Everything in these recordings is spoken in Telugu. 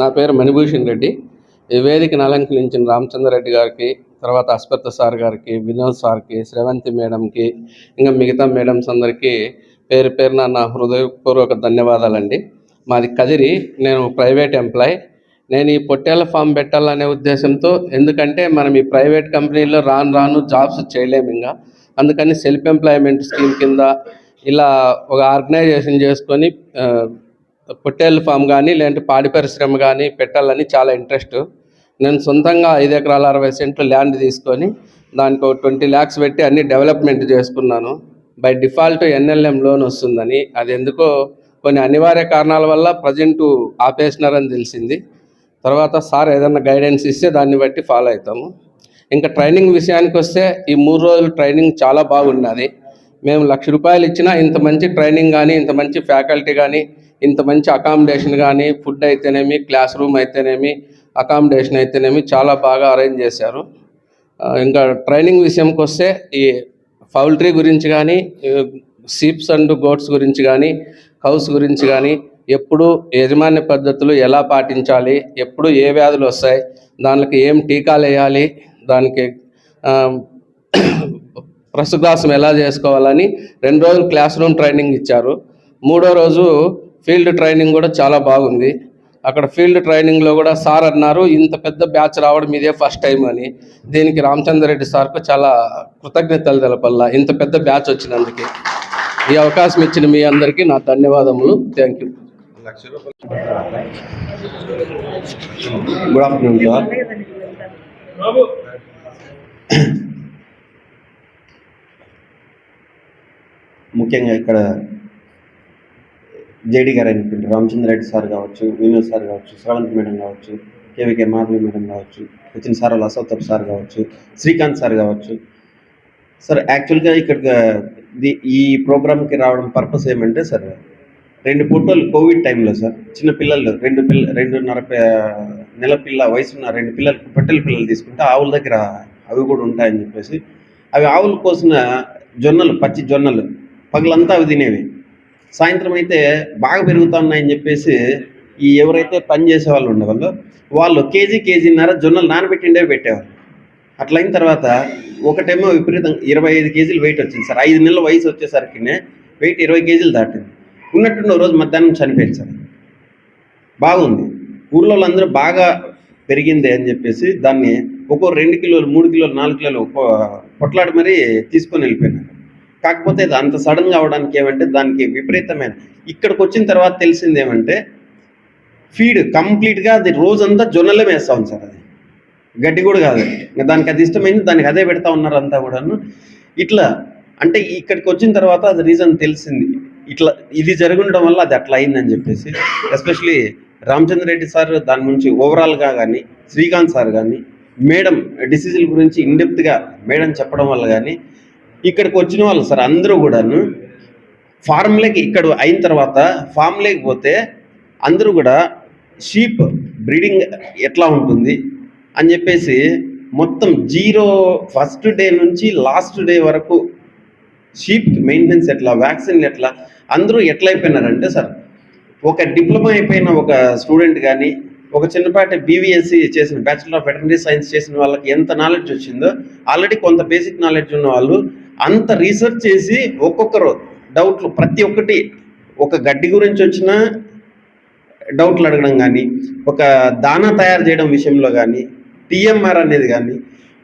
నా పేరు మణిభూషణ్ రెడ్డి. ఈ వేదికను అలంకరించిన రామచంద్రరెడ్డి గారికి తర్వాత అస్పత్త సార్ గారికి వినోద్ సార్కి శ్రవంతి మేడంకి ఇంకా మిగతా మేడమ్స్ అందరికీ పేరు పేరున నా హృదయపూర్వక ధన్యవాదాలండి. మాది కదిరి నేను ప్రైవేట్ ఎంప్లాయ్. నేను ఈ పొట్టేళ్ళ ఫామ్ పెట్టాలనే ఉద్దేశంతో ఎందుకంటే మనం ఈ ప్రైవేట్ కంపెనీలో రాను రాను జాబ్స్ చేయలేము ఇంకా. అందుకని సెల్ఫ్ ఎంప్లాయ్మెంట్ స్కీమ్ కింద ఇలా ఒక ఆర్గనైజేషన్ చేసుకొని పొట్టేళ్ళ ఫామ్ కానీ లేదంటే పాడి పరిశ్రమ కానీ పెట్టాలని చాలా ఇంట్రెస్ట్. నేను సొంతంగా ఐదు ఎకరాల అరవై సెంట్లు ల్యాండ్ తీసుకొని దానికి ఒక ట్వంటీ ల్యాక్స్ పెట్టి అన్ని డెవలప్మెంట్ చేసుకున్నాను. బై డిఫాల్ట్ ఎన్ఎల్ఎం లోన్ వస్తుందని. అది ఎందుకో కొన్ని అనివార్య కారణాల వల్ల ప్రజెంట్ ఆపేసినారని తెలిసింది. తర్వాత సార్ ఏదైనా గైడెన్స్ ఇస్తే దాన్ని బట్టి ఫాలో అవుతాము ఇంకా ట్రైనింగ్ విషయానికి వస్తే ఈ మూడు రోజులు ట్రైనింగ్ చాలా బాగున్నది మేము లక్ష రూపాయలు ఇచ్చినా ఇంత మంచి ట్రైనింగ్ కానీ ఇంత మంచి ఫ్యాకల్టీ కానీ ఇంత మంచి అకామిడేషన్ కానీ ఫుడ్ అయితేనేమి క్లాస్ రూమ్ అయితేనేమి అకామిడేషన్ అయితేనేమి చాలా బాగా అరేంజ్ చేశారు. ఇంకా ట్రైనింగ్ విషయంకి వస్తే ఈ పౌల్ట్రీ గురించి కానీ సీప్స్ అండ్ గోట్స్ గురించి కానీ హౌస్ గురించి కానీ ఎప్పుడు యజమాన్య పద్ధతులు ఎలా పాటించాలి ఎప్పుడు ఏ వ్యాధులు వస్తాయి దానికి ఏం టీకాలు వేయాలి దానికి ఆ, ఎలా చేసుకోవాలని రెండు రోజులు క్లాస్ రూమ్ ట్రైనింగ్ ఇచ్చారు. మూడో రోజు ఫీల్డ్ ట్రైనింగ్ కూడా చాలా బాగుంది. అక్కడ ఫీల్డ్ ట్రైనింగ్లో కూడా సార్ అన్నారు ఇంత పెద్ద బ్యాచ్ రావడం ఇదే ఫస్ట్ టైం అని. దీనికి రామచంద్రరెడ్డి సార్కు చాలా కృతజ్ఞతలు తెలపల్లా ఇంత పెద్ద బ్యాచ్ వచ్చినందుకు. ఈ అవకాశం ఇచ్చిన మీ అందరికీ నా ధన్యవాదములు. Thank you. Good afternoon sir. ముఖ్యంగా ఇక్కడ జేడి గారు అయినటువంటి రామచంద్ర రెడ్డి సార్ కావచ్చు వినోద్ సార్ కావచ్చు శ్రవంత్ మేడం కావచ్చు కేవీకే మాధవి మేడం కావచ్చు వచ్చిన సార్ అసౌతప్ సార్ కావచ్చు శ్రీకాంత్ సార్ కావచ్చు. సార్ యాక్చువల్గా ఇక్కడ ఈ ప్రోగ్రామ్కి రావడం పర్పస్ ఏమంటే సార్ రెండు ఫోటోలు కోవిడ్ టైంలో సార్ చిన్న పిల్లలు రెండు పిల్ల రెండున్నర నెల పిల్ల వయసున్న రెండు పిల్లలు పొట్టెల పిల్లలు తీసుకుంటే ఆవుల దగ్గర అవి కూడా ఉంటాయని చెప్పేసి అవి ఆవుల కోసిన జొన్నలు పచ్చి జొన్నలు పగలంతా అవి తినేవి. సాయంత్రం అయితే బాగా పెరుగుతా ఉన్నాయని చెప్పేసి ఈ ఎవరైతే పని చేసే వాళ్ళు ఉండేవాళ్ళు వాళ్ళు కేజీ కేజీన్నర జొన్నలు నానబెట్టిండే పెట్టేవాళ్ళు. అట్లా అయిన తర్వాత ఒకటేమో విపరీతం ఇరవై ఐదు కేజీలు వెయిట్ వచ్చింది సార్. ఐదు నెలల వయసు వచ్చేసరికి వెయిట్ ఇరవై కేజీలు దాటింది. ఉన్నట్టుండి రోజు మధ్యాహ్నం చనిపోయింది సార్. బాగుంది. ఊర్లో వాళ్ళందరూ బాగా పెరిగింది అని చెప్పేసి దాన్ని ఒక్కో రెండు కిలోలు మూడు కిలోలు నాలుగు కిలోలు ఒక్కో పొట్లాడి మరీ తీసుకొని వెళ్ళిపోయినారు. కాకపోతే ఇది అంత సడన్గా అవడానికి ఏమంటే దానికి విపరీతమైన ఇక్కడికి వచ్చిన తర్వాత తెలిసింది ఏమంటే ఫీడ్ కంప్లీట్గా అది రోజంతా జొన్నలే వేస్తా ఉంది సార్ అది. గడ్డి కూడా కాదు. ఇంకా దానికి అది ఇష్టమైంది దానికి అదే పెడతా ఉన్నారు అంతా కూడాను. ఇట్లా అంటే ఇక్కడికి వచ్చిన తర్వాత అది రీజన్ తెలిసింది. ఇట్లా ఇది జరుగుండడం వల్ల అది అట్లా అయిందని చెప్పేసి ఎస్పెషలీ రామచంద్ర రెడ్డి సార్ దాని నుంచి ఓవరాల్గా కానీ శ్రీకాంత్ సార్ కానీ మేడం డిసిజన్ గురించి ఇన్డెప్త్గా మేడం చెప్పడం వల్ల కానీ ఇక్కడికి వచ్చిన వాళ్ళు సార్ అందరూ కూడాను ఫార్మ్లోకి ఇక్కడ అయిన తర్వాత ఫామ్లోకి పోతే అందరూ కూడా షీప్ బ్రీడింగ్ ఎట్లా ఉంటుంది అని చెప్పేసి మొత్తం జీరో ఫస్ట్ డే నుంచి లాస్ట్ డే వరకు షీప్ మెయింటెనెన్స్ ఎట్లా వ్యాక్సిన్ ఎట్లా అందరూ ఎట్లా అయిపోయినారంటే సార్ ఒక డిప్లొమా అయిపోయిన ఒక స్టూడెంట్ కానీ ఒక చిన్నపాటి బీవీఎస్సీ చేసిన బ్యాచిలర్ ఆఫ్ వెటనరీ సైన్స్ చేసిన వాళ్ళకి ఎంత నాలెడ్జ్ వచ్చిందో ఆల్రెడీ కొంత బేసిక్ నాలెడ్జ్ ఉన్న వాళ్ళు అంత రీసెర్చ్ చేసి ఒక్కొక్కరు డౌట్లు ప్రతి ఒక్కటి ఒక గడ్డి గురించి వచ్చిన డౌట్లు అడగడం కానీ ఒక దానా తయారు చేయడం విషయంలో కానీ టీఎంఆర్ అనేది కానీ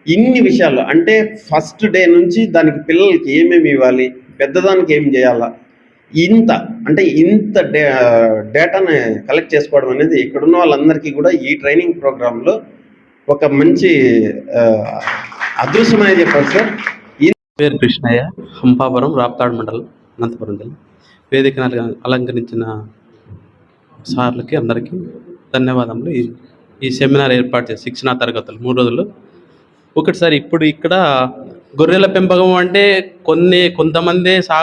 ఇన్ని విషయాలు అంటే ఫస్ట్ డే నుంచి దానికి పిల్లలకి ఏమేమి ఇవ్వాలి పెద్దదానికి ఏం చేయాలా ఇంత అంటే ఇంత డే డేటాని కలెక్ట్ చేసుకోవడం అనేది ఇక్కడున్న వాళ్ళందరికీ కూడా ఈ ట్రైనింగ్ ప్రోగ్రాంలో ఒక మంచి ఆ, అనేది చెప్పాలి సార్. పేరు కృష్ణయ్య హంపాపురం రాప్తాడు మండలం అనంతపురం జిల్లా. వేదికను అలంకరించిన సార్లకి అందరికీ ధన్యవాదములు. ఈ ఈ సెమినార్ ఏర్పాటు చేసి శిక్షణా తరగతులు మూడు రోజులు. ఒకటిసారి ఇప్పుడు ఇక్కడ గొర్రెల పెంపకం అంటే కొన్ని కొంతమందే సా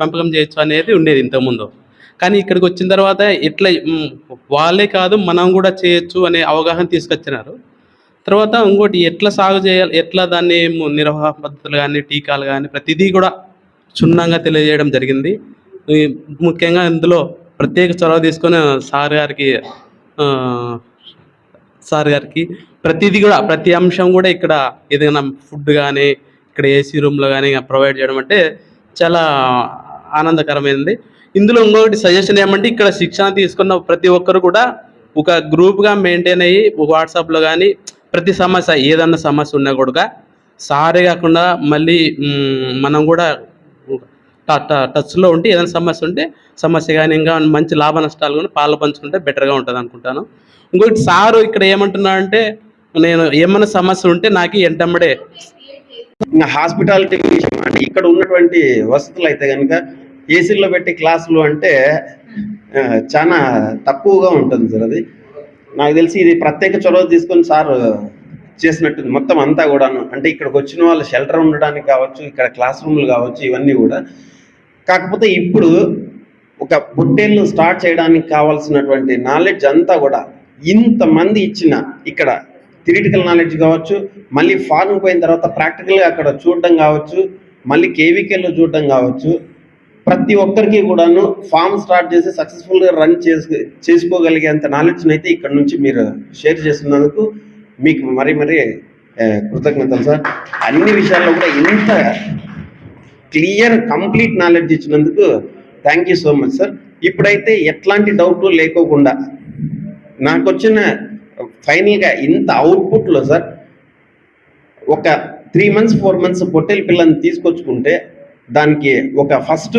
పెంపకం చేయొచ్చు అనేది ఉండేది ఇంతకుముందు. కానీ ఇక్కడికి వచ్చిన తర్వాత ఎట్లా వాళ్ళే కాదు మనం కూడా చేయొచ్చు అనే అవగాహన తీసుకొచ్చినారు. తర్వాత ఇంకోటి ఎట్లా సాగు చేయాలి ఎట్లా దాన్ని ము- నిర్వహణ పద్ధతులు కానీ టీకాలు కానీ ప్రతిదీ కూడా క్షుణ్ణంగా తెలియజేయడం జరిగింది. ముఖ్యంగా ఇందులో ప్రత్యేక చొరవ తీసుకొని సార్ గారికి సార్ గారికి ప్రతిదీ కూడా ప్రతి అంశం కూడా ఇక్కడ ఏదైనా ఫుడ్ కానీ ఇక్కడ ఏసీ రూమ్లో కానీ ప్రొవైడ్ చేయడం అంటే చాలా ఆనందకరమైనది ఇందులో ఇంకొకటి సజెషన్ ఏమంటే ఇక్కడ శిక్షణ తీసుకున్న ప్రతి ఒక్కరు కూడా ఒక గ్రూప్గా మెయింటైన్ అయ్యి వాట్సాప్లో కానీ ప్రతి సమస్య ఏదన్నా సమస్య ఉన్నా కూడా సారే కాకుండా మళ్ళీ మనం కూడా టచ్లో ఉంటే ఏదైనా సమస్య ఉంటే సమస్య కానీ ఇంకా మంచి లాభ నష్టాలు కానీ పాలు పంచుకుంటే బెటర్గా ఉంటుంది అనుకుంటాను. ఇంకొకటి సారు ఇక్కడ ఏమంటున్నాడంటే నేను ఏమైనా సమస్య ఉంటే నాకు ఎంటమ్మడే హాస్పిటాలిటీ విషయం అంటే ఇక్కడ ఉన్నటువంటి వసతులు అయితే కనుక ఏసీలో పెట్టి క్లాసులు అంటే చాలా తక్కువగా ఉంటుంది సార్ అది. నాకు తెలిసి ఇది ప్రత్యేక చొరవ తీసుకొని సార్ చేసినట్టుంది. మొత్తం అంతా కూడాను. అంటే ఇక్కడికి వచ్చిన వాళ్ళు షెల్టర్ ఉండడానికి కావచ్చు ఇక్కడ క్లాస్ రూమ్లు కావచ్చు ఇవన్నీ కూడా. కాకపోతే ఇప్పుడు ఒక బుట్టేళ్ళు స్టార్ట్ చేయడానికి కావాల్సినటువంటి నాలెడ్జ్ అంతా కూడా ఇంతమంది ఇచ్చిన ఇక్కడ థిరిటికల్ నాలెడ్జ్ కావచ్చు మళ్ళీ ఫార్మ్ పోయిన తర్వాత ప్రాక్టికల్గా అక్కడ చూడడం కావచ్చు మళ్ళీ కేవీకేలో చూడడం కావచ్చు ప్రతి ఒక్కరికి కూడాను ఫామ్ స్టార్ట్ చేసి సక్సెస్ఫుల్గా రన్ చేసు చేసుకోగలిగేంత నాలెడ్జ్ని అయితే ఇక్కడ నుంచి మీరు షేర్ చేస్తున్నందుకు మీకు మరీ మరీ కృతజ్ఞతలు సార్. అన్ని విషయాల్లో కూడా ఇంత క్లియర్ కంప్లీట్ నాలెడ్జ్ ఇచ్చినందుకు thank you so much sir. ఇప్పుడైతే ఎట్లాంటి డౌట్ లేకోకుండా నాకు వచ్చిన ఫైనల్గా ఇంత అవుట్పుట్లో సార్ ఒక త్రీ మంత్స్ ఫోర్ మంత్స్ పొట్టెల పిల్లని తీసుకొచ్చుకుంటే దానికి ఒక ఫస్ట్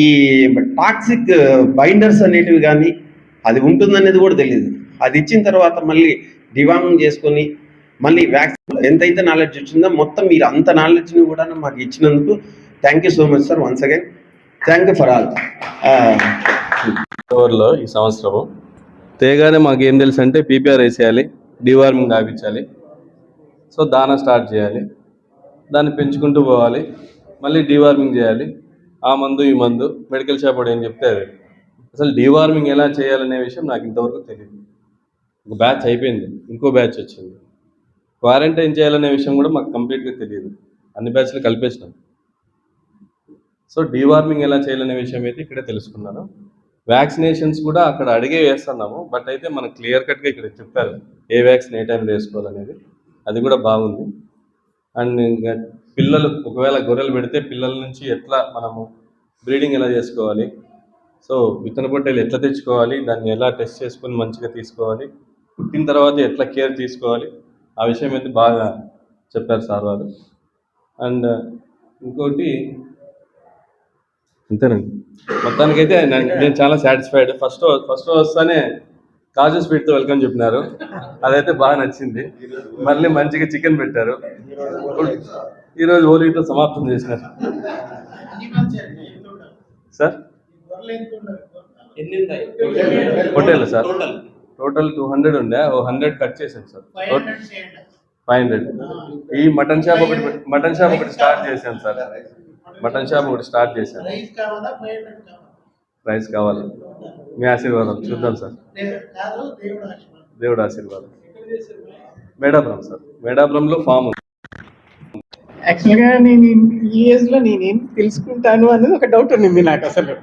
ఈ టాక్సిక్ బైండర్స్ అనేటివి కానీ అది ఉంటుందనేది కూడా తెలియదు అది ఇచ్చిన తర్వాత మళ్ళీ డివామింగ్ చేసుకొని మళ్ళీ వ్యాక్సిన్ ఎంతైతే నాలెడ్జ్ వచ్చిందో మొత్తం మీరు అంత నాలెడ్జ్ని కూడా మాకు ఇచ్చినందుకు thank you so much sir once again thank you for all ఓవర్లో ఈ సంవత్సరము తేగానే మాకు ఏం తెలుసు అంటే పీపీఆర్ వేసేయాలి డివార్మింగ్ ఆపించాలి. సో దాన స్టార్ట్ చేయాలి. దాన్ని పెంచుకుంటూ పోవాలి. మళ్ళీ డివార్మింగ్ చేయాలి. ఆ మందు ఈ మందు మెడికల్ షాప్ వాడు ఏం చెప్తే అది. అసలు డివార్మింగ్ ఎలా చేయాలనే విషయం నాకు ఇంతవరకు తెలియదు ఒక బ్యాచ్ అయిపోయింది. ఇంకో బ్యాచ్ వచ్చింది. క్వారంటైన్ చేయాలనే విషయం కూడా మాకు కంప్లీట్గా తెలియదు అన్ని బ్యాచ్లు కలిపేసినాం. సో డీవార్మింగ్ ఎలా చేయాలనే విషయం అయితే ఇక్కడే తెలుసుకున్నాను. వ్యాక్సినేషన్స్ కూడా అక్కడ అడిగే వేస్తున్నాము. బట్ అయితే మనం క్లియర్ కట్గా ఇక్కడ చెప్పారు. ఏ వ్యాక్సిన్ ఏ టైంలో వేసుకోవాలనేది. అది కూడా బాగుంది. అండ్ ఇంకా పిల్లలు ఒకవేళ గొర్రెలు పెడితే పిల్లల నుంచి ఎట్లా మనము బ్రీడింగ్ ఎలా చేసుకోవాలి? సో విత్తన పొట్టేలు ఎట్లా తెచ్చుకోవాలి? దాన్ని ఎలా టెస్ట్ చేసుకొని మంచిగా తీసుకోవాలి? పుట్టిన తర్వాత ఎట్లా కేర్ తీసుకోవాలి? ఆ విషయం అయితే బాగా చెప్పారు సార్ వాళ్ళు అండ్ ఇంకోటి అంతేనండి. మొత్తానికైతే నేను చాలా సాటిస్ఫైడ్. ఫస్ట్ ఫస్ట్ వస్తానే కాజు స్వీట్తో వెల్కమ్ చెప్పినారు. అదైతే బాగా నచ్చింది. మళ్ళీ మంచిగా చికెన్ పెట్టారు. ఈరోజు ఓలీతో సమాప్తం చేసినారు sir? Hotel sir? Total two hundred ఉండే. ఓ హండ్రెడ్ కట్ చేశాను సార్. Five hundred. ఈ మటన్ షాప్ ఒకటి మటన్ షాప్ ఒకటి స్టార్ట్ చేశాను సార్. మటన్ షాప్ ఒకటి స్టార్ట్ చేశాను. రైస్ ప్రైస్ కావాలి. మీ ఆశీర్వాదం. చూద్దాం సార్. దేవుడు ఆశీర్వాదం దేవుడు ఆశీర్వాదం. మేడాపురం సార్. మేడాపురంలో ఫామ్ ఉంది. యాక్చువల్గా నేను ఈ ఏజ్లో నేనేం తెలుసుకుంటాను అనేది ఒక డౌట్ ఉండింది నాకు అసలు.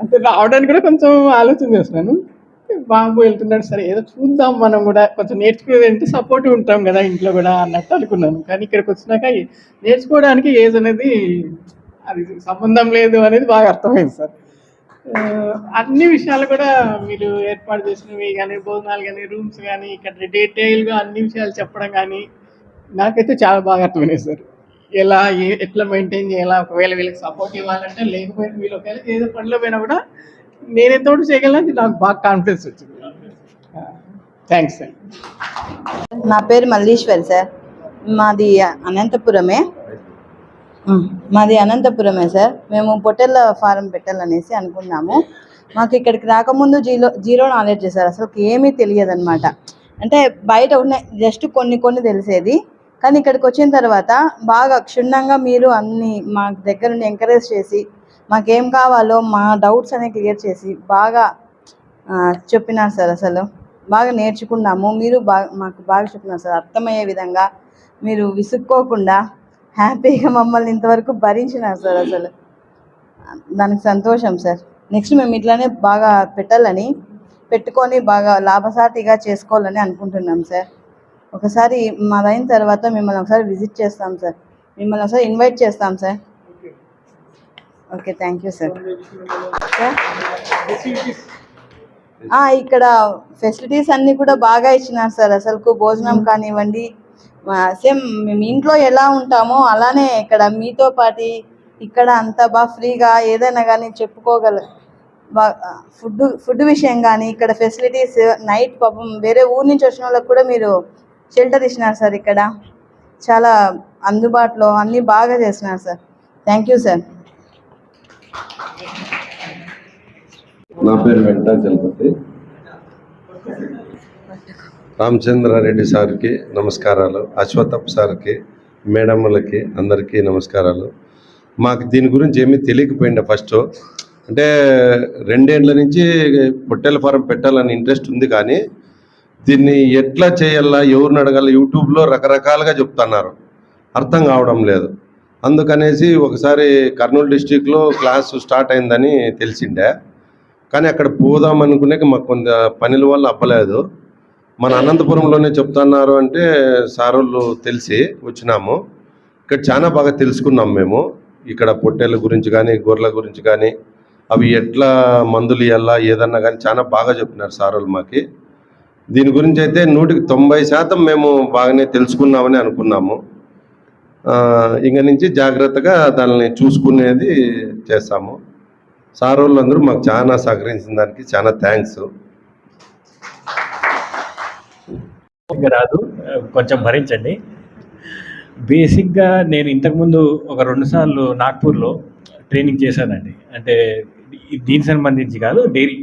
అంటే రావడానికి కూడా కొంచెం ఆలోచన చేస్తున్నాను. బాబు వెళ్తున్నాడు సరే ఏదో చూద్దాం మనం కూడా. కొంచెం నేర్చుకునేది అంటే సపోర్ట్ ఉంటాం కదా ఇంట్లో కూడా అన్నట్టు అనుకున్నాను. కానీ ఇక్కడికి వచ్చినాక నేర్చుకోవడానికి ఏజ్ అనేది అది సంబంధం లేదు అనేది బాగా అర్థమైంది సార్. అన్ని విషయాలు కూడా మీరు ఏర్పాటు చేసినవి కానీ భోజనాలు కానీ రూమ్స్ కానీ ఇక్కడ డీటెయిల్గా అన్ని విషయాలు చెప్పడం కానీ నాకైతే చాలా బాగా అర్థమైనాయి సార్. ఎలా ఎట్లా మెయింటైన్ చేయాలా ఒకవేళ వీళ్ళకి సపోర్ట్ ఇవ్వాలంటే లేకపోయినా వీళ్ళు ఒకవేళ ఏదో పనిలో పోయినా కూడా నేను ఎంతవరకు చేయగలను నాకు బాగా కాన్ఫిడెన్స్ వచ్చింది. Thanks sir. నా పేరు మల్లీశ్వరి సార్. మాది అనంతపురమే. మాది అనంతపురమే సార్. మేము పొట్టెల ఫారం పెట్టాలనేసి అనుకున్నాము. మాకు ఇక్కడికి రాకముందు జీరో జీరో నాలెడ్జ్ సార్. అసలు ఏమీ తెలియదు అనమాట అంటే బయట ఉన్నాయి జస్ట్ కొన్ని కొన్ని తెలిసేది. కానీ ఇక్కడికి వచ్చిన తర్వాత బాగా క్షుణ్ణంగా మీరు అన్ని మా దగ్గర నుండి ఎంకరేజ్ చేసి మాకేం కావాలో మా డౌట్స్ అనేవి క్లియర్ చేసి బాగా చెప్పినారు సార్ అసలు. బాగా నేర్చుకున్నాము. మీరు బాగా మాకు బాగా చెప్పినారు సార్. అర్థమయ్యే విధంగా మీరు విసుక్కోకుండా హ్యాపీగా మమ్మల్ని ఇంతవరకు భరించినారు సార్ అసలు. దానికి సంతోషం సార్. నెక్స్ట్ మేము ఇట్లానే బాగా పెట్టాలని పెట్టుకొని బాగా లాభసాటిగా చేసుకోవాలని అనుకుంటున్నాం సార్. ఒకసారి మాదైన తర్వాత మిమ్మల్ని ఒకసారి విజిట్ చేస్తాం సార్. మిమ్మల్ని ఒకసారి ఇన్వైట్ చేస్తాం sir. Okay thank you sir. ఇక్కడ ఫెసిలిటీస్ అన్నీ కూడా బాగా ఇచ్చినారు సార్. అసలుకు భోజనం కానివ్వండి సేమ్ మేము ఇంట్లో ఎలా ఉంటామో అలానే ఇక్కడ మీతో పాటి ఇక్కడ అంతా బాగా ఫ్రీగా ఏదైనా కానీ చెప్పుకోగల ఫుడ్ ఫుడ్ విషయం కానీ ఇక్కడ ఫెసిలిటీస్ నైట్ పాపం వేరే ఊరు నుంచి వచ్చిన వాళ్ళకి కూడా మీరు షెల్టర్ ఇచ్చినారు సార్ ఇక్కడ. చాలా అందుబాటులో అన్నీ బాగా చేసినారు సార్. థ్యాంక్ యూ సార్ నా పేరు వెంకటాచలపతి రామచంద్రారెడ్డి సార్కి నమస్కారాలు అశ్వథప్ సార్కి మేడములకి అందరికీ నమస్కారాలు. మాకు దీని గురించి ఏమీ తెలియకపోయిండే ఫస్ట్. అంటే రెండేండ్ల నుంచి పొట్టెల ఫారం పెట్టాలని ఇంట్రెస్ట్ ఉంది కానీ దీన్ని ఎట్లా చేయాలా? ఎవరిని అడగాల? యూట్యూబ్లో రకరకాలుగా చెప్తున్నారు. అర్థం కావడం లేదు. అందుకనేసి ఒకసారి కర్నూలు డిస్టిక్లో క్లాసు స్టార్ట్ అయిందని తెలిసిండే. కానీ అక్కడ పోదాం అనుకునే మాకు కొంత పనుల వల్ల అప్పలేదు మన అనంతపురంలోనే చెప్తున్నారు అంటే సారోళ్ళు తెలిసి వచ్చినాము. ఇక్కడ చాలా బాగా తెలుసుకున్నాం మేము. ఇక్కడ పొట్టేళ్ళ గురించి కానీ గొర్రెల గురించి కానీ అవి ఎట్లా మందులు ఇవ్వాలా ఏదన్నా కానీ చాలా బాగా చెప్పినారు సారోళ్ళు మాకి. దీని గురించి అయితే నూటికి తొంభై శాతం మేము బాగానే తెలుసుకున్నామని అనుకున్నాము. ఇంక నుంచి జాగ్రత్తగా దానిని చూసుకునేది చేస్తాము. సార్ వాళ్ళందరూ మాకు చాలా సహకరించిన దానికి చాలా థ్యాంక్స్. రాదు కొంచెం భరించండి. బేసిక్గా నేను ఇంతకుముందు ఒక రెండు సార్లు నాగ్పూర్లో ట్రైనింగ్ చేశానండి. అంటే దీనికి సంబంధించి కాదు డైరీ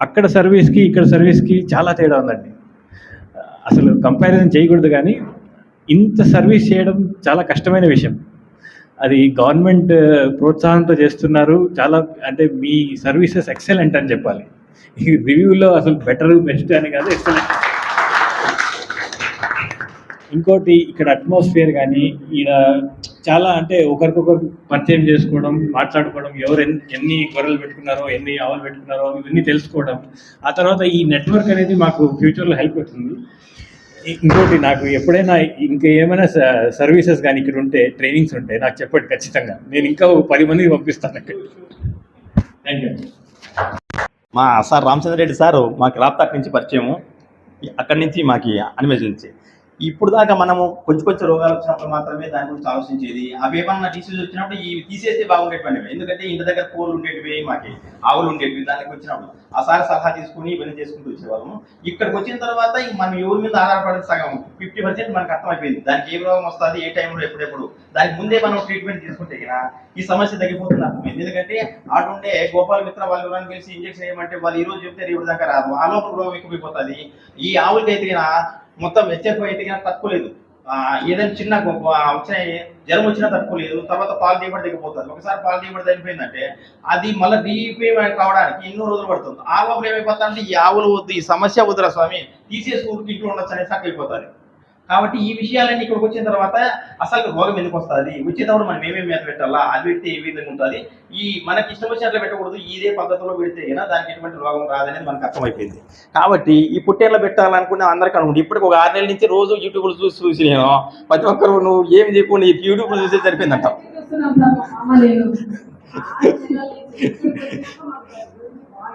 అక్కడ సర్వీస్కి ఇక్కడ సర్వీస్కి చాలా తేడా ఉందండి. అసలు కంపారిజన్ చేయకూడదు కానీ ఇంత సర్వీస్ చేయడం చాలా కష్టమైన విషయం. అది గవర్నమెంట్ ప్రోత్సాహంతో చేస్తున్నారు. చాలా అంటే మీ సర్వీసెస్ ఎక్సలెంట్ అని చెప్పాలి. ఈ రివ్యూలో అసలు బెటర్ బెస్ట్ అని కాదు ఎక్సలెంట్. ఇంకోటి ఇక్కడ అట్మాస్ఫియర్ కానీ ఈడ చాలా అంటే ఒకరికొకరు పరిచయం చేసుకోవడం మాట్లాడుకోవడం ఎవరు ఎన్ని ఎన్ని గొర్రెలు పెట్టుకున్నారో ఎన్ని ఆవులు పెట్టుకున్నారో ఇవన్నీ తెలుసుకోవడం. ఆ తర్వాత ఈ నెట్వర్క్ అనేది మాకు ఫ్యూచర్లో హెల్ప్ అవుతుంది ఇంకోటి నాకు ఎప్పుడైనా ఇంకా ఏమైనా సర్వీసెస్ కానీ ఇక్కడ ఉంటే ట్రైనింగ్స్ ఉంటే నాకు చెప్పండి ఖచ్చితంగా. నేను ఇంకా ఒక పది మందికి పంపిస్తాను అక్కడ. థ్యాంక్ యూ మా సార్ రామచంద్ర రెడ్డి సారు మాకు రాప్తాక్ నుంచి పరిచయము. అక్కడి నుంచి మాకు అనిమేజ్ నుంచి ఇప్పుడు దాకా మనము కొంచెం కొంచెం రోగాలు వచ్చినప్పుడు మాత్రమే దాని గురించి ఆలోచించేది. అవి ఏమన్నా డిసీజ్ వచ్చినప్పుడు ఇవి తీసేస్తే బాగుండేటువంటివి. ఎందుకంటే ఇంటి దగ్గర కోళ్ళు ఉండేటివి మాకి ఆవులు ఉండేటివి దానికి వచ్చినప్పుడు. ఆ సార్ సలహా తీసుకుని ఇవన్నీ చేసుకుంటూ వచ్చేవాళ్ళము. ఇక్కడికి వచ్చిన తర్వాత మనం ఎవరి మీద ఆధారపడేది సగం. ఫిఫ్టీ పర్సెంట్ మనకు అర్థమైపోయింది. దానికి ఏ రోగం వస్తుంది ఏ టైంలో ఎప్పుడెప్పుడు. దానికి ముందే మనం ట్రీట్మెంట్ తీసుకుంటే కదా ఈ సమస్య తగ్గిపోతుంది అర్థమైంది. ఎందుకంటే అటుండే గోపాల మిత్ర వాళ్ళు ఎవరైనా కలిసి ఇంజెక్షన్ వేయమంటే వాళ్ళు ఈ రోజు చెప్తే రేపు దాకా రాదు. ఆ లోపల రోగం ఎక్కువైపోతుంది. ఈ ఆవులకి అయితే మొత్తం హెచ్ఎఫ్ అయితే గినా తక్కువ లేదు. ఏదైనా చిన్న వచ్చిన జ్వరం వచ్చినా తక్కువ లేదు. తర్వాత పాలు దిగుబడి తగ్గిపోతుంది. ఒకసారి పాలు దిగుబడి తగ్గిపోయిందంటే అది మళ్ళీ రీపేమెంట్ కావడానికి ఎన్నో రోజులు పడుతుంది. ఆ లోపల ఏమైపోతుందంటే ఈ ఆవులు వద్దు ఈ సమస్య వద్దురా స్వామి తీసేసుకుంటూ ఇంట్లో ఉండొచ్చు అనేసి సక్క కాబట్టి ఈ విషయాలన్నీ ఇక్కడికి వచ్చిన తర్వాత అసలు రోగం ఎందుకు వస్తుంది? వచ్చేటప్పుడు మనం ఏమేమి మీద పెట్టాలా? అది పెడితే ఏ విధంగా ఉంటుంది? ఈ మనకి ఇష్టం వచ్చినట్లు పెట్టకూడదు. ఇదే పద్ధతిలో పెడితే అయినా దానికి ఎటువంటి రోగం రాదనేది మనకు అర్థమైపోయింది. కాబట్టి ఈ పుట్టేళ్ళ పెట్టాలనుకునే అందరికీ అనుకుంటే. ఇప్పటికి ఒక ఆరు నెలల నుంచి రోజు యూట్యూబ్లో చూసి చూసి నేను ప్రతి ఒక్కరు నువ్వు ఏం చేయకుండా యూట్యూబ్లు యూట్యూబ్లో చూసే సరిపోయిందంట.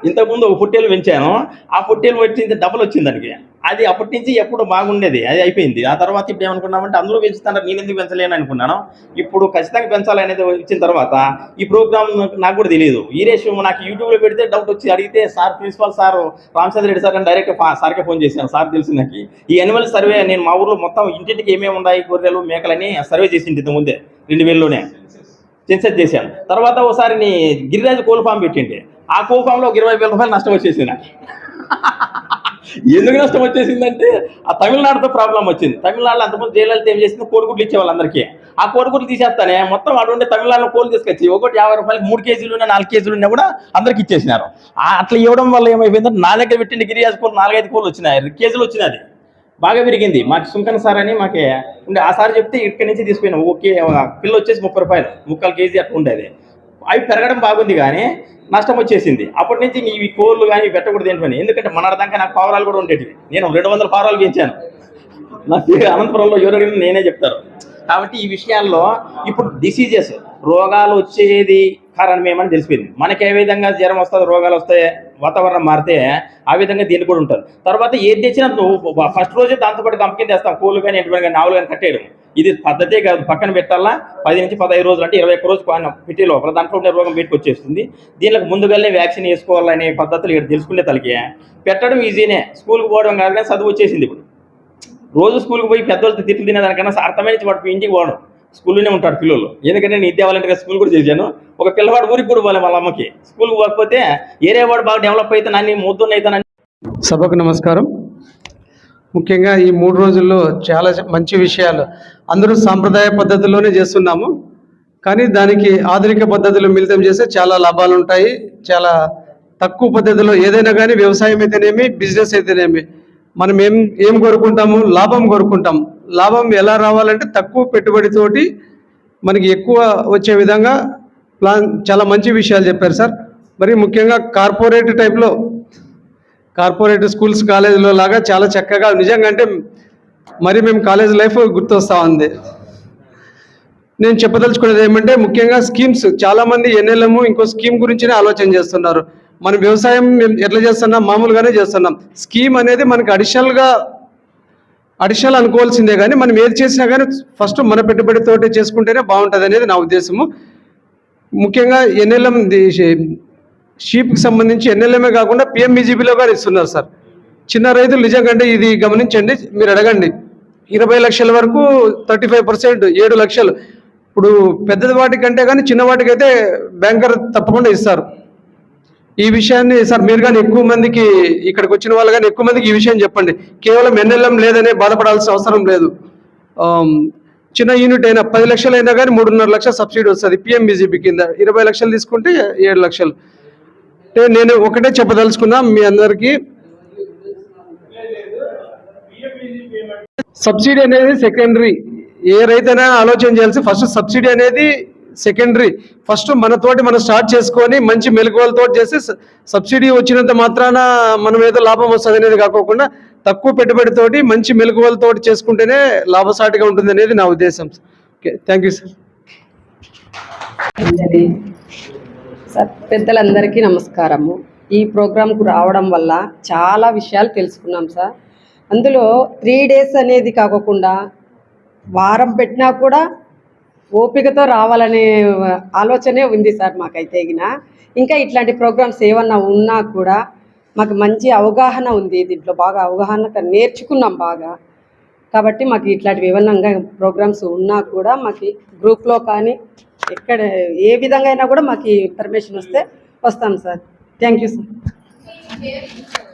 ఇంతకుముందు ఒక పుట్టేలు పెంచాను. ఆ పుట్టేలు వచ్చింది డబల్ వచ్చింది దానికి. అది అప్పటి నుంచి ఎప్పుడు బాగుండేది. అది అయిపోయింది. ఆ తర్వాత ఇప్పుడు ఏమనుకున్నామంటే అందరూ పెంచుతున్నారు. నేను ఎందుకు పెంచలేను అనుకున్నాను. ఇప్పుడు ఖచ్చితంగా పెంచాలనేది వచ్చిన తర్వాత ఈ ప్రోగ్రామ్ నాకు కూడా తెలియదు. ఈ రేషియో నాకు యూట్యూబ్లో పెడితే డౌట్ వచ్చి అడిగితే sir principal sir Ramachandra Reddy sir అని డైరెక్ట్ సార్కే ఫోన్ చేశాను. సార్ తెలిసి నాకు. ఈ యానిమల్ సర్వే నేను మా ఊర్లో మొత్తం ఇంటింటికి ఏమేమి ఉన్నాయి? గొర్రెలు మేకలని సర్వే చేసింది ఇంత ముందే రెండు వేలలోనే. సెన్సెస్ చేశాను. తర్వాత ఒకసారి నీ గిరిరాజు కోళ్ళ ఫామ్ పెట్టిండే. ఆ కోల్ ఫామ్లో ఒక ఇరవై వేల రూపాయలు నష్టం వచ్చేసింది నాకు. ఎందుకు నష్టం వచ్చేసిందంటే ఆ తమిళనాడుతో ప్రాబ్లం వచ్చింది. తమిళనాడులో అంతమంది జయలలిత ఏం చేసింది కోడిగుడ్లు ఇచ్చేవాళ్ళందరికీ ఆ కోడిగుడ్లు తీసేస్తానే మొత్తం వాడు ఉండే తమిళనాడులో కోళ్ళు తీసుకొచ్చి ఒకటి యాభై రూపాయలకి మూడు కేజీలు ఉన్న నాలుగు కేజీలు ఉన్నా కూడా అందరికి ఇచ్చేసినారు. ఆ అట్లా ఇవ్వడం వల్ల ఏమైపోయిందంటే నా దగ్గర పెట్టిన గిరియాస్ కోళ్ళు నాలుగైదు కోళ్ళు వచ్చినాయి. కేజీలు వచ్చినది బాగా పెరిగింది మాకు సుంకన సార్ అని మాకే ఉండే. ఆ సార్ చెప్తే ఇక్కడి నుంచి తీసుకుపోయినాం. ఓకే ఒక పిల్ల వచ్చేసి ముప్పై రూపాయలు. ముక్కలు కేజీ అట్లా ఉండేది. అవి పెరగడం బాగుంది కానీ నష్టం వచ్చేసింది. అప్పటి నుంచి నీ కోళ్ళు కానీ ఇవి పెట్టకూడదు ఏంటని ఎందుకంటే మన దాకా నాకు పావురాలు కూడా ఉండేటివి. నేను రెండు వందల పావురాలు పెంచాను. నాకు అనంతపురంలో ఎవరు నేనే చెప్తారు. కాబట్టి ఈ విషయాల్లో ఇప్పుడు డిసీజెస్ రోగాలు వచ్చేది కారణం ఏమని తెలిసిపోయింది. మనకి ఏ విధంగా జ్వరం వస్తుంది రోగాలు వస్తాయి వాతావరణం మారితే ఆ విధంగా దీని కూడా ఉంటుంది. తర్వాత ఏది తెచ్చినా ఫస్ట్ రోజే దాంతోపాటు కంపెనీ తెస్తాం. కూలు కానీ ఎటువంటి కానీ ఆవులు కానీ కట్టేయడం. ఇది పద్ధతే కాదు. పక్కన పెట్టాలా? పది నుంచి పదహైదు రోజులు అంటే ఇరవై ఒక్క రోజు పైన పెట్టే లోపల దాంట్లో ఉండే రోగం బయటకు వచ్చేస్తుంది. దీనికి ముందుగానే వ్యాక్సిన్ వేసుకోవాలనే పద్ధతులు ఇక్కడ తెలుసుకునే తలకి పెట్టడం ఈజీనే. స్కూల్కి పోవడం కాదు కానీ చదువు వచ్చేసింది ఇప్పుడు. రోజు స్కూల్కి పోయి పెద్దవాళ్ళతో తిట్లు తినేదానికన్నా అర్థమైన వాడు ఇంటికి పోవడం. స్కూల్లోనే ఉంటాడు పిల్లలు. ఎందుకంటే నేను ఇదే వాలంటీర్గా స్కూల్ కూడా చేశాను. ఒక పిల్లవాడు ఊరికి కూడా పోలే వాళ్ళ అమ్మకి. స్కూల్కి పోకపోతే ఏరే వాడు బాగా డెవలప్ అయితే నన్ను ముద్దున్న అవుతానని సభకు నమస్కారం. ముఖ్యంగా ఈ మూడు రోజుల్లో చాలా మంచి విషయాలు అందరూ సాంప్రదాయ పద్ధతిలోనే చేస్తున్నాము. కానీ దానికి ఆధునిక పద్ధతులు మిళితం చేస్తే చాలా లాభాలు ఉంటాయి. చాలా తక్కువ పద్ధతిలో ఏదైనా కానీ వ్యవసాయం అయితేనేమి బిజినెస్ అయితేనేమి మనం ఏం ఏం కోరుకుంటాము? లాభం కోరుకుంటాం లాభం ఎలా రావాలంటే తక్కువ పెట్టుబడితోటి మనకి ఎక్కువ వచ్చే విధంగా ప్లాన్ చాలా మంచి విషయాలు చెప్పారు సార్. మరి ముఖ్యంగా కార్పొరేట్ టైప్లో కార్పొరేట్ స్కూల్స్ కాలేజీలో లాగా చాలా చక్కగా నిజంగా అంటే మరి మేము కాలేజ్ లైఫ్ గుర్తొస్తా ఉంది. నేను చెప్పదలుచుకునేది ఏమంటే ముఖ్యంగా స్కీమ్స్ చాలామంది ఎన్ఎల్ఎం ఇంకో స్కీమ్ గురించినే ఆలోచన చేస్తున్నారు. మన వ్యవసాయం మేము ఎట్లా చేస్తున్నాం? మామూలుగానే చేస్తున్నాం. స్కీమ్ అనేది మనకి అడిషనల్గా అడిషనల్ అనుకోవాల్సిందే కానీ మనం ఏది చేసినా కానీ ఫస్ట్ మన పెట్టుబడితోటే చేసుకుంటేనే బాగుంటుంది అనేది నా ఉద్దేశము. ముఖ్యంగా ఎన్ఎల్ఎం షీప్కి సంబంధించి ఎన్ఎల్ఎంఏ కాకుండా పిఎంఈజీబీలో కూడా ఇస్తున్నారు సార్. చిన్న రైతులు నిజంగా అంటే ఇది గమనించండి మీరు అడగండి. ఇరవై లక్షల వరకు థర్టీ ఫైవ్ పర్సెంట్ ఏడు లక్షలు. ఇప్పుడు పెద్ద వాటికంటే కానీ చిన్న వాటికైతే బ్యాంకర్ తప్పకుండా ఇస్తారు. ఈ విషయాన్ని సార్ మీరు కానీ ఎక్కువ మందికి ఇక్కడికి వచ్చిన వాళ్ళు కానీ ఎక్కువ మందికి ఈ విషయం చెప్పండి. కేవలం ఎన్ఎల్ఎం లేదనే బాధపడాల్సిన అవసరం లేదు. చిన్న యూనిట్ అయినా పది లక్షలు అయినా కానీ మూడున్నర లక్షల సబ్సిడీ వస్తుంది పిఎంబీజీపీ కింద. ఇరవై లక్షలు తీసుకుంటే ఏడు లక్షలు. అంటే నేను ఒకటే చెప్పదలుచుకున్నా మీ అందరికీ సబ్సిడీ అనేది సెకండరీ. ఏ రైతైనా ఆలోచన చేయాల్సి ఫస్ట్ సబ్సిడీ అనేది సెకండరీ ఫస్ట్ మనతోటి మనం స్టార్ట్ చేసుకొని మంచి మెలకువలతో చేసి సబ్సిడీ వచ్చినంత మాత్రాన మనం ఏదో లాభం వస్తుంది అనేది కాకోకుండా తక్కువ పెట్టుబడితోటి మంచి మెలకువలతోటి చేసుకుంటేనే లాభసాటిగా ఉంటుంది అనేది నా ఉద్దేశం. Okay thank you sir sir పెద్దలందరికీ నమస్కారము. ఈ ప్రోగ్రాంకు రావడం వల్ల చాలా విషయాలు తెలుసుకున్నాం సార్. అందులో త్రీ డేస్ అనేది కాకుండా వారం పెట్టినా కూడా ఓపికతో రావాలనే ఆలోచనే ఉంది సార్ మాకైతే ఇగిన. ఇంకా ఇట్లాంటి ప్రోగ్రామ్స్ ఏమన్నా ఉన్నా కూడా మాకు మంచి అవగాహన ఉంది. దీంట్లో బాగా అవగాహన నేర్చుకున్నాం బాగా. కాబట్టి మాకు ఇట్లాంటివి ఏమన్నా ప్రోగ్రామ్స్ ఉన్నా కూడా మాకు గ్రూప్లో కానీ ఎక్కడ ఏ విధంగా అయినా కూడా మాకు ఇన్ఫర్మేషన్ వస్తే వస్తాం సార్. Thank you sir.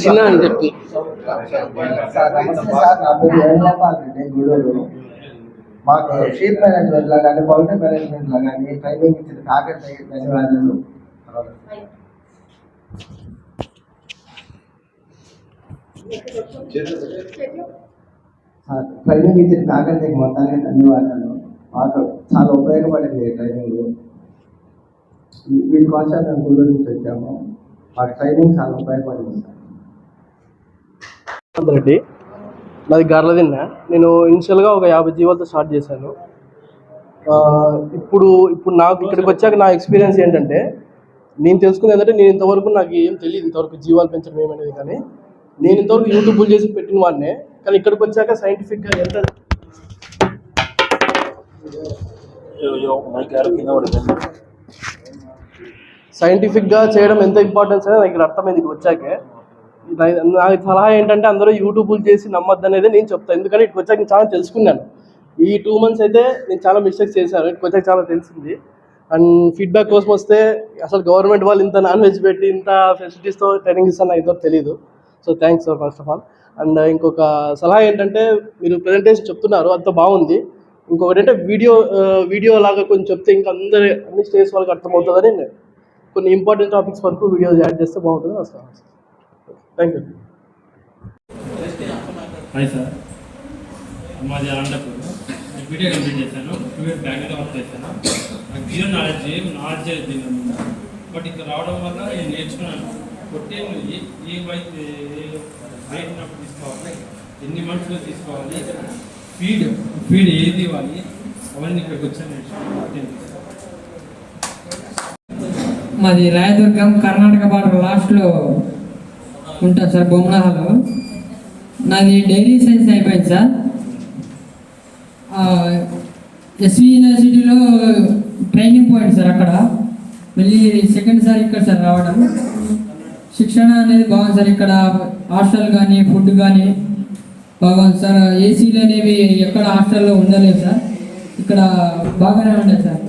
చిన్న అని చెప్పి మాకు షీప్ మేనేజ్మెంట్లో కానీ పౌల్ట్రీ మేనేజ్మెంట్లో కానీ ట్రైనింగ్ ఇచ్చిన కాకటి ధన్యవాదాలు ట్రైనింగ్ ఇచ్చిన కాకటి మొత్తానికి ధన్యవాదాలు. మాకు చాలా ఉపయోగపడింది ట్రైనింగ్. వీటి కోసం మేము గూడూరు నుంచి వచ్చాము మాకు ట్రైనింగ్ చాలా ఉపయోగపడింది సార్. రెడ్డి నాది గర్లదిన్న. నేను ఇనిషియల్గా ఒక యాభై జీవాలతో స్టార్ట్ చేశాను. ఆ, ఇప్పుడు ఇప్పుడు నాకు ఇక్కడికి వచ్చాక నా ఎక్స్పీరియన్స్ ఏంటంటే నేను తెలుసుకుంది ఏంటంటే నేను ఇంతవరకు నాకు ఏం తెలియదు ఇంతవరకు జీవాలు పెంచడం ఏమనేది కానీ నేను ఇంతవరకు యూట్యూబ్ చేసి పెట్టిన వాడినే కానీ ఇక్కడికి వచ్చాక సైంటిఫిక్గా ఎంత సైంటిఫిక్గా చేయడం ఎంత ఇంపార్టెన్స్ అనేది నాకు ఇక్కడ అర్థమైంది ఇక్కడ వచ్చాకే. నా- సలహా ఏంటంటే అందరూ యూట్యూబ్లు చేసి నమ్మద్దు అనేది నేను చెప్తాను ఎందుకంటే ఇటు వచ్చాక నేను చాలా తెలుసుకున్నాను. ఈ టూ మంత్స్ అయితే నేను చాలా మిస్టేక్స్ చేశాను. ఇటు వచ్చాక చాలా తెలిసింది. అండ్ ఫీడ్బ్యాక్ కోసం వస్తే అసలు గవర్నమెంట్ వాళ్ళు ఇంత నాన్ వెజ్ పెట్టి ఇంత ఫెసిలిటీస్తో ట్రైనింగ్ ఇస్తాను నాకు ఇద్దరు తెలియదు so thanks sir first of all and ఇంకొక సలహా ఏంటంటే మీరు ప్రజెంటేషన్ చెప్తున్నారు. అంత బాగుంది. ఇంకొకటి అంటే వీడియో వీడియో లాగా కొంచెం చెప్తే ఇంకా అందరి అన్ని స్టేజ్ వాళ్ళకి అర్థమవుతుందని నేను కొన్ని ఇంపార్టెంట్ టాపిక్స్ వరకు వీడియోస్ యాడ్ చేస్తే బాగుంటుంది. వస్తాను థ్యాంక్ యూ హాయ్ సార్ మాది అనంతపురం. బీటెక్ కంప్లీట్ చేశాను. టూ ఇయర్స్ బ్యాంక్లో వర్క్ చేశాను. నాకు జీరో నాలెడ్జ్ ఏం నాలెడ్జ్ దీని బట్ ఇక్కడ రావడం వల్ల నేను నేర్చుకున్నాను. కొట్టే ఏ ఏ వయసు తీసుకోవాలి ఎన్ని మంత్స్లో తీసుకోవాలి ఫీడ్ ఫీడ్ ఏది ఇవ్వాలి అవన్నీ ఇక్కడికి వచ్చాను నేర్చుకున్నాను. మాది రాయదుర్గం కర్ణాటక బార్డర్ లాస్ట్లో ఉంటాను సార్ బొమ్మనహలో. నాది డైరీ సైన్స్ అయిపోయింది సార్. ఎస్వి యూనివర్సిటీలో ట్రైనింగ్ పోయింది సార్ అక్కడ. మళ్ళీ సెకండ్ సార్ ఇక్కడ సార్ రావడం. శిక్షణ అనేది బాగుంది సార్ ఇక్కడ. హాస్టల్ కానీ ఫుడ్ కానీ బాగుంది సార్. ఏసీలు అనేవి ఎక్కడ హాస్టల్లో ఉండలేదు సార్. ఇక్కడ బాగానే ఉండేది సార్.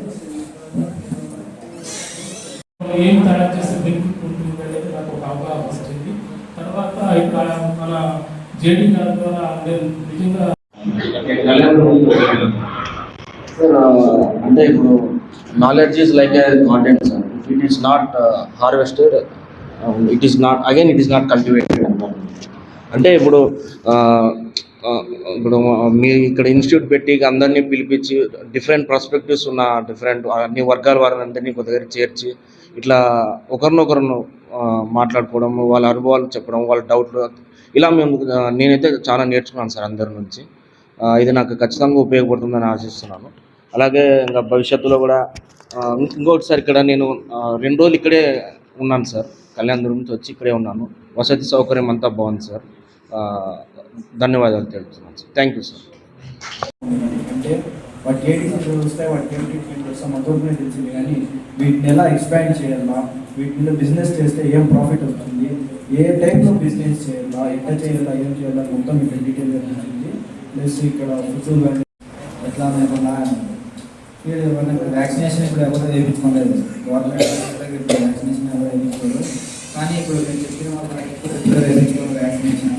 ఏం తయారు చేసే బెనిఫిట్ ఉంటుంది అనేది నాకు ఒక అవగాహన వచ్చింది తర్వాత ఇక్కడ మన జేడీ గారి ద్వారా నేను నిజంగా అంటే ఇప్పుడు knowledge is like a content sir it is not harvested it is not again it is not cultivated అంటే ఇప్పుడు ఇప్పుడు మీ ఇక్కడ ఇన్స్టిట్యూట్ పెట్టి అందరినీ పిలిపించి డిఫరెంట్ ప్రాస్పెక్టివ్స్ ఉన్న డిఫరెంట్ అన్ని వర్గాల వారిని అందరినీ కొద్ది దగ్గర చేర్చి ఇట్లా ఒకరినొకరును మాట్లాడుకోవడం వాళ్ళ అనుభవాలు చెప్పడం వాళ్ళ డౌట్లు ఇలా మేము నేనైతే చాలా నేర్చుకున్నాను సార్ అందరి నుంచి. ఇది నాకు ఖచ్చితంగా ఉపయోగపడుతుందని ఆశిస్తున్నాను. అలాగే ఇంకా భవిష్యత్తులో కూడా ఇంకొకటి సార్ ఇక్కడ నేను రెండు రోజులు ఇక్కడే ఉన్నాను సార్. కళ్యాణ్ నుంచి వచ్చి ఇక్కడే ఉన్నాను. వసతి సౌకర్యం అంతా బాగుంది సార్. ధన్యవాదాలు తెలుపుతున్నాను సార్. థ్యాంక్ యూ సార్ అంటే వాటి ఏ డిసీజెస్ వస్తాయి వాటి ఏం ట్రీట్మెంట్ వస్తాం అంతవరకునే తెలిసింది కానీ వీటిని ఎలా ఎక్స్పాండ్ చేయాలా వీటి మీద బిజినెస్ చేస్తే ఏం ప్రాఫిట్ వస్తుంది ఏ టైప్లో బిజినెస్ చేయాలా ఎట్లా చేయాలా ఏం చేయాలా మొత్తం ఇక్కడ డీటెయిల్గా తెలిసింది ప్లస్ ఇక్కడ ఫుడ్ కానీ ఎట్లా లేకుండా వ్యాక్సినేషన్ ఇప్పుడు ఎవరు వేయించుకోలేదు గవర్నమెంట్ వ్యాక్సినేషన్ ఎవరు వేయించుకోలేదు కానీ ఇప్పుడు నేను చెప్పిన వాళ్ళకి ఇప్పుడు వ్యాక్సినేషన్